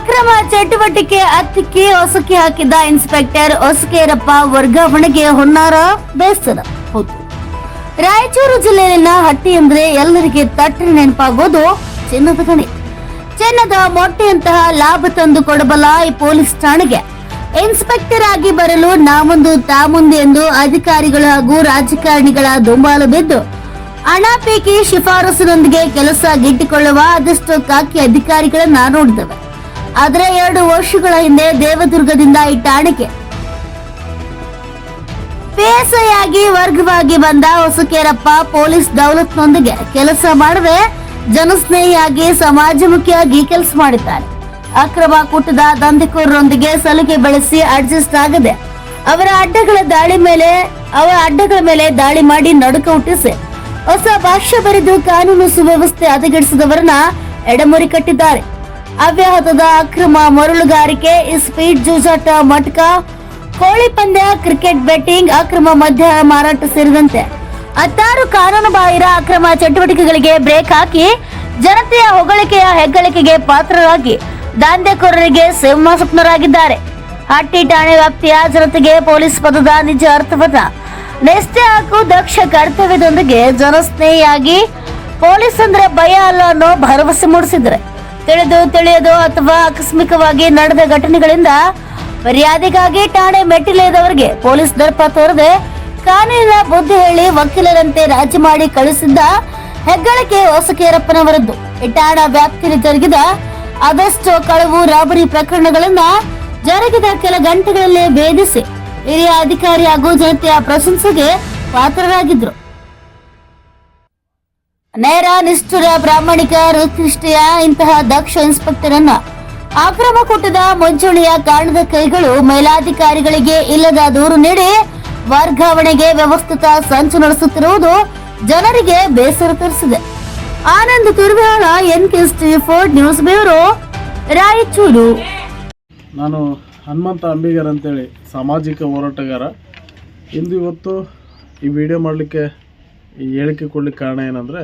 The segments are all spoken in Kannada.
ಅಕ್ರಮ ಚಟುವಟಿಕೆ ಹತ್ತಿಕ್ಕಿ ಹೊಸಕಿ ಹಾಕಿದ್ದ ಇನ್ಸ್ಪೆಕ್ಟರ್ ಹೊಸಕೇರಪ್ಪ ವರ್ಗಾವಣೆಗೆ ಹೊನ್ನಾರ ಬೇಸರ ಹೌದು ರಾಯಚೂರು ಜಿಲ್ಲೆಯಲ್ಲಿನ ಹಟ್ಟಿ ಅಂದ್ರೆ ಎಲ್ಲರಿಗೆ ತಟ್ಟ ನೆನಪಾಗೋದು ಚಿನ್ನದ ಗಣಿ. ಚಿನ್ನದ ಮೊಟ್ಟೆಯಂತಹ ಲಾಭ ತಂದು ಕೊಡಬಲ್ಲ ಈ ಪೊಲೀಸ್ ಠಾಣೆಗೆ. ಇನ್ಸ್ಪೆಕ್ಟರ್ ಆಗಿ ಬರಲು ನಾಮುಂದು ತಾಮುಂದು ಎಂದು ಅಧಿಕಾರಿಗಳು ಹಾಗೂ ರಾಜಕಾರಣಿಗಳ ದುಂಬಾಲು ಬಿದ್ದು, ಹಣ ಪೈಕಿ ಶಿಫಾರಸಿನೊಂದಿಗೆ ಕೆಲಸ ಗಿಟ್ಟಿಕೊಳ್ಳುವ ಅದೆಷ್ಟೋ ಕಾಕಿ ಅಧಿಕಾರಿಗಳನ್ನ ನೋಡಿದವೆ. ಆದರೆ ಎರಡು ವರ್ಷಗಳ ಹಿಂದೆ ದೇವದುರ್ಗದಿಂದ ಈ ಠಾಣೆಗೆ ಬೇಸೆಯಾಗಿ ವರ್ಗವಾಗಿ ಬಂದ ಹೊಸಕೇರಪ್ಪ ಪೊಲೀಸ್ ದೌಲತ್ನೊಂದಿಗೆ ಕೆಲಸ ಮಾಡದೆ ಜನಸ್ನೇಹಿಯಾಗಿ ಸಮಾಜಮುಖಿಯಾಗಿ ಕೆಲಸ ಮಾಡಿದ್ದಾರೆ. ಅಕ್ರಮ ಕೂಟದ ದಂಧೆಕೋರರೊಂದಿಗೆ ಸಲಿಗೆ ಬಳಸಿ ಅಡ್ಜಸ್ಟ್ ಆಗದೆ ಅವರ ಅಡ್ಡಗಳ ದಾಳಿ ಮೇಲೆ ಅವರ ಅಡ್ಡಗಳ ಮೇಲೆ ದಾಳಿ ಮಾಡಿ ನಡುಕ ಹುಟ್ಟಿಸಿ ಹೊಸ ಭಾಷ್ಯ ಬರೆದು ಕಾನೂನು ಸುವ್ಯವಸ್ಥೆ ಹದಗೆಡಿಸಿದವರನ್ನ ಎಡಮುರಿ ಕಟ್ಟಿದ್ದಾರೆ. ಅವ್ಯಾಹತದ ಅಕ್ರಮ ಮರಳುಗಾರಿಕೆ ಸ್ಪೀಡ್ ಜೂಜಾಟ, ಮಟ್ಕ, ಕೋಳಿ ಪಂದ್ಯ ಕ್ರಿಕೆಟ್ ಬೆಟ್ಟಿಂಗ್ ಅಕ್ರಮ ಮದ್ಯ ಮಾರಾಟ ಸೇರಿದಂತೆ ಹತ್ತಾರು ಕಾನೂನು ಬಾಹಿರ ಅಕ್ರಮ ಚಟುವಟಿಕೆಗಳಿಗೆ ಬ್ರೇಕ್ ಹಾಕಿ ಜನತೆಯ ಹೊಗಳಿಕೆಯ ಹೆಗ್ಗಳಿಕೆಗೆ ಪಾತ್ರರಾಗಿ ದಾಂಧೆಕೋರರಿಗೆ ಸಿಂಹಾಸಕ್ತರಾಗಿದ್ದಾರೆ ಹಟ್ಟಿ ಠಾಣೆ ವ್ಯಾಪ್ತಿಯ ಜನತೆಗೆ ಪೊಲೀಸ್ ಪದದ ನಿಜ ಅರ್ಥವನ್ನ ನೆಸ್ತೆ ಹಾಗೂ ದಕ್ಷ ಕರ್ತವ್ಯದೊಂದಿಗೆ ಜನಸ್ನೇಹಿಯಾಗಿ ಪೊಲೀಸ್ ಅಂದ್ರೆ ಭಯ ಅಲ್ಲ ಅನ್ನೋ ಭರವಸೆ ಮೂಡಿಸಿದ್ರೆ ತಿಳಿದು ತಿಳಿಯದು ಅಥವಾ ಆಕಸ್ಮಿಕವಾಗಿ ನಡೆದ ಘಟನೆಗಳಿಂದ ಮರ್ಯಾದೆಗಾಗಿ ಠಾಣೆ ಮೆಟ್ಟಿಲೇದವರಿಗೆ ಪೊಲೀಸ್ ದರ್ಪ ತೋರದೆ ಕಾನೂನಿನ ಬುದ್ಧಿ ಹೇಳಿ ವಕೀಲರಂತೆ ರಾಜಿ ಮಾಡಿ ಕಳಿಸಿದ್ದ ಹೆಗ್ಗಳಿಕೆ ಹೊಸಕೇರಪ್ಪನವರದ್ದು. ಈ ಠಾಣಾ ವ್ಯಾಪ್ತಿಯಲ್ಲಿ ಜರುಗಿದ ಅದೆಷ್ಟೋ ಕಳವು ರಾಬರಿ ಪ್ರಕರಣಗಳನ್ನ ಜರುಗಿದ ಕೆಲ ಗಂಟೆಗಳಲ್ಲೇ ಭೇದಿಸಿ ಹಿರಿಯ ಅಧಿಕಾರಿ ಹಾಗೂ ಜನತೆಯ ಪ್ರಶಂಸೆಗೆ ಪಾತ್ರರಾಗಿದ್ರು. ನೇರ ನಿಷ್ಠುರ ಪ್ರಾಮಾಣಿಕ ವೃತ್ತಿನಿಷ್ಠೆಯ ಇಂತಹ ದಕ್ಷ ಇನ್ಸ್ಪೆಕ್ಟರ್ ಅನ್ನ ಅಕ್ರಮ ಕೂಟದ ಮುಂಚೂಣಿಯ ಕಾರಣದ ಕೈಗಳು ಮೇಲಾಧಿಕಾರಿಗಳಿಗೆ ಇಲ್ಲದ ದೂರು ನೀಡಿ ವರ್ಗಾವಣೆಗೆ ವ್ಯವಸ್ಥಿತ ಸಂಚು ನಡೆಸುತ್ತಿರುವುದು ಜನರಿಗೆ ಬೇಸರ ತರಿಸಿದೆ. Anand Turvihal N K four news bureau, Raichur. ನಾನು ಹನುಮಂತ ಅಂಬಿಗರ್ ಅಂತೇಳಿ, ಸಾಮಾಜಿಕ ಹೋರಾಟಗಾರ. ಇಂದು ಇವತ್ತು ಈ ವಿಡಿಯೋ ಮಾಡಲಿಕ್ಕೆ ಈ ಹೇಳಿಕೆ ಕೊಡ್ಲಿಕ್ಕೆ ಕಾರಣ ಏನಂದರೆ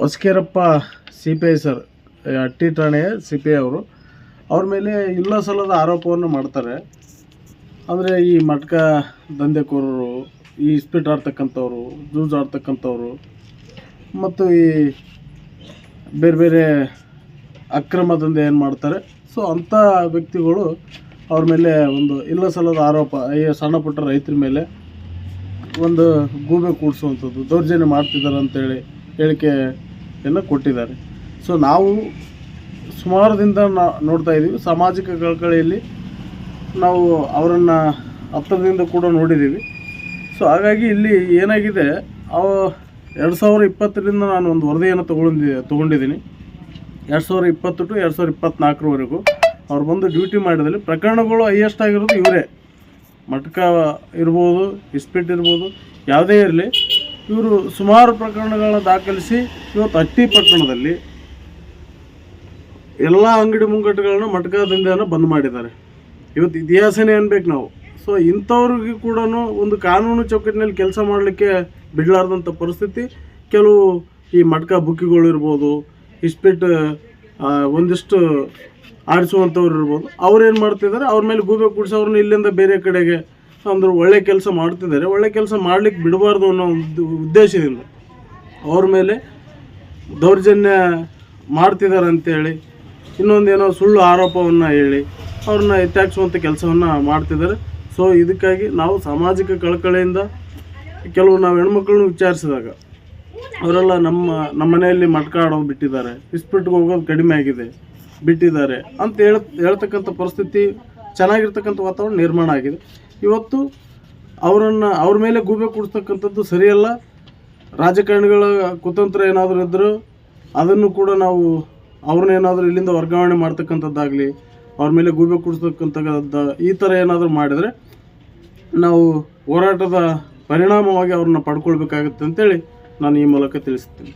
Hosakerappa C P I sir Hatti ಠಾಣೆಯ ಸಿ ಪಿ ಐ ಅವರು. ಅವ್ರ ಮೇಲೆ ಇಲ್ಲ ಸಲ್ಲದ ಆರೋಪವನ್ನು ಮಾಡ್ತಾರೆ. ಅಂದರೆ ಈ ಮಟ್ಕ ದಂಧೆಕೋರರು, ಈ ಸ್ಪಿಟ್ ಆಡ್ತಕ್ಕಂಥವ್ರು, ಜೂಜ್ ಆಡ್ತಕ್ಕಂಥವ್ರು, ಮತ್ತು ಈ ಬೇರೆ ಬೇರೆ ಅಕ್ರಮ ದಂಧೆ ಏನು ಮಾಡ್ತಾರೆ. ಸೊ ಅಂಥ ವ್ಯಕ್ತಿಗಳು ಅವ್ರ ಮೇಲೆ ಒಂದು ಇಲ್ಲ ಸಲ್ಲದ ಆರೋಪ, ಈ ಸಣ್ಣ ಪುಟ್ಟ ರೈತರ ಮೇಲೆ ಒಂದು ಗೂಬೆ ಕೂಡಿಸುವಂಥದ್ದು, ದೌರ್ಜನ್ಯ ಮಾಡ್ತಿದ್ದಾರೆ ಅಂತೇಳಿ ಹೇಳಿಕೆಯನ್ನು ಕೊಟ್ಟಿದ್ದಾರೆ. ಸೊ ನಾವು ಸುಮಾರದಿಂದ ನೋಡ್ತಾ ಇದ್ದೀವಿ ಸಾಮಾಜಿಕ ಕಳಕಳಿಯಲ್ಲಿ ನಾವು ಅವರನ್ನು ಹತ್ತಿರದಿಂದ ಕೂಡ ನೋಡಿದ್ದೀವಿ ಸೊ ಹಾಗಾಗಿ ಇಲ್ಲಿ ಏನಾಗಿದೆ, ಅವ ಎರಡು ಸಾವಿರ ಇಪ್ಪತ್ತರಿಂದ ನಾನು ಒಂದು ವರದಿಯನ್ನು ತೊಗೊಂಡಿ, ತೊಗೊಂಡಿದ್ದೀನಿ. ಎರಡು ಸಾವಿರ ಇಪ್ಪತ್ತು ಟು ಎರಡು ಸಾವಿರ ಇಪ್ಪತ್ತ್ನಾಲ್ಕರವರೆಗೂ ಅವ್ರು ಬಂದು ಡ್ಯೂಟಿ ಮಾಡಿದಲ್ಲಿ ಪ್ರಕರಣಗಳು ಹೈಯೆಸ್ಟ್ ಆಗಿರೋದು ಇವರೇ. ಮಟ್ಕ ಇರ್ಬೋದು, ಇಸ್ಪಿಟ್ ಇರ್ಬೋದು, ಯಾವುದೇ ಇರಲಿ. ಇವರು ಸುಮಾರು ಪ್ರಕರಣಗಳನ್ನ ದಾಖಲಿಸಿ ಇವತ್ತು ಹಟ್ಟಿ ಪಟ್ಟಣದಲ್ಲಿ ಎಲ್ಲ ಅಂಗಡಿ ಮುಂಗಟ್ಟುಗಳನ್ನ ಮಟ್ಕದಿಂದನೇ ಬಂದ್ ಮಾಡಿದ್ದಾರೆ. ಇವತ್ತು ಇತಿಹಾಸನೇ ಅನ್ಬೇಕು ನಾವು. ಸೊ ಇಂಥವ್ರಿಗೆ ಕೂಡ ಒಂದು ಕಾನೂನು ಚೌಕಟ್ಟಿನಲ್ಲಿ ಕೆಲಸ ಮಾಡಲಿಕ್ಕೆ ಬಿಡಲಾರ್ದಂಥ ಪರಿಸ್ಥಿತಿ. ಕೆಲವು ಈ ಮಟ್ಕ ಬುಕ್ಕಿಗಳು ಇರ್ಬೋದು, ಇಸ್ಪಿಟ್ ಒಂದಿಷ್ಟು ಆಡಿಸುವಂಥವ್ರು ಇರ್ಬೋದು ಅವ್ರು ಏನು ಮಾಡ್ತಿದ್ದಾರೆ? ಅವ್ರ ಮೇಲೆ ಗೂಬೆ ಕೂಡಿಸಿ ಅವ್ರನ್ನ ಇಲ್ಲಿಂದ ಬೇರೆ ಕಡೆಗೆ ಅಂದ್ರೆ ಒಳ್ಳೆ ಕೆಲಸ ಮಾಡ್ತಿದ್ದಾರೆ. ಒಳ್ಳೆ ಕೆಲಸ ಮಾಡ್ಲಿಕ್ಕೆ ಬಿಡಬಾರ್ದು ಅನ್ನೋ ಒಂದು ಉದ್ದೇಶದಿಂದ ಅವ್ರ ಮೇಲೆ ದೌರ್ಜನ್ಯ ಮಾಡ್ತಿದ್ದಾರೆ ಅಂತೇಳಿ ಇನ್ನೊಂದೇನೋ ಸುಳ್ಳು ಆರೋಪವನ್ನು ಹೇಳಿ ಅವ್ರನ್ನ ಎತ್ತಾಕ್ಸುವಂಥ ಕೆಲಸವನ್ನು ಮಾಡ್ತಿದ್ದಾರೆ. ಸೊ ಇದಕ್ಕಾಗಿ ನಾವು ಸಾಮಾಜಿಕ ಕಳಕಳಿಯಿಂದ ಕೆಲವು ನಾವು ಹೆಣ್ಮಕ್ಳನ್ನ ವಿಚಾರಿಸಿದಾಗ ಅವರೆಲ್ಲ ನಮ್ಮ ನಮ್ಮ ಮನೆಯಲ್ಲಿ ಮಟ್ಕಾಡೋ ಬಿಟ್ಟಿದ್ದಾರೆ. ಇಸ್ಪಿಟ್ಗೆ ಹೋಗೋದು ಕಡಿಮೆ ಆಗಿದೆ, ಬಿಟ್ಟಿದ್ದಾರೆ ಅಂತ ಹೇಳ, ಹೇಳ್ತಕ್ಕಂಥ ಪರಿಸ್ಥಿತಿ ಚೆನ್ನಾಗಿರ್ತಕ್ಕಂಥ ವಾತಾವರಣ ನಿರ್ಮಾಣ ಆಗಿದೆ. ಇವತ್ತು ಅವರನ್ನು ಅವ್ರ ಮೇಲೆ ಗೂಬೆ ಕೊಡ್ತಕ್ಕಂಥದ್ದು ಸರಿಯಲ್ಲ. ರಾಜಕಾರಣಿಗಳ ಕುತಂತ್ರ ಏನಾದರೂ ಇದ್ದರೂ ಅದನ್ನು ಕೂಡ ನಾವು ಅವ್ರನ್ನೇನಾದರೂ ಇಲ್ಲಿಂದ ವರ್ಗಾವಣೆ ಮಾಡ್ತಕ್ಕಂಥದ್ದಾಗಲಿ, ಅವ್ರ ಮೇಲೆ ಗೂಬೆ ಕೂಡಿಸ್ತಕ್ಕಂಥದ್ದು ಈ ಥರ ಏನಾದರೂ ಮಾಡಿದರೆ ನಾವು ಹೋರಾಟದ ಪರಿಣಾಮವಾಗಿ ಅವ್ರನ್ನ ಪಡ್ಕೊಳ್ಬೇಕಾಗುತ್ತೆ ಅಂತೇಳಿ ನಾನು ಈ ಮೂಲಕ ತಿಳಿಸ್ತೀನಿ.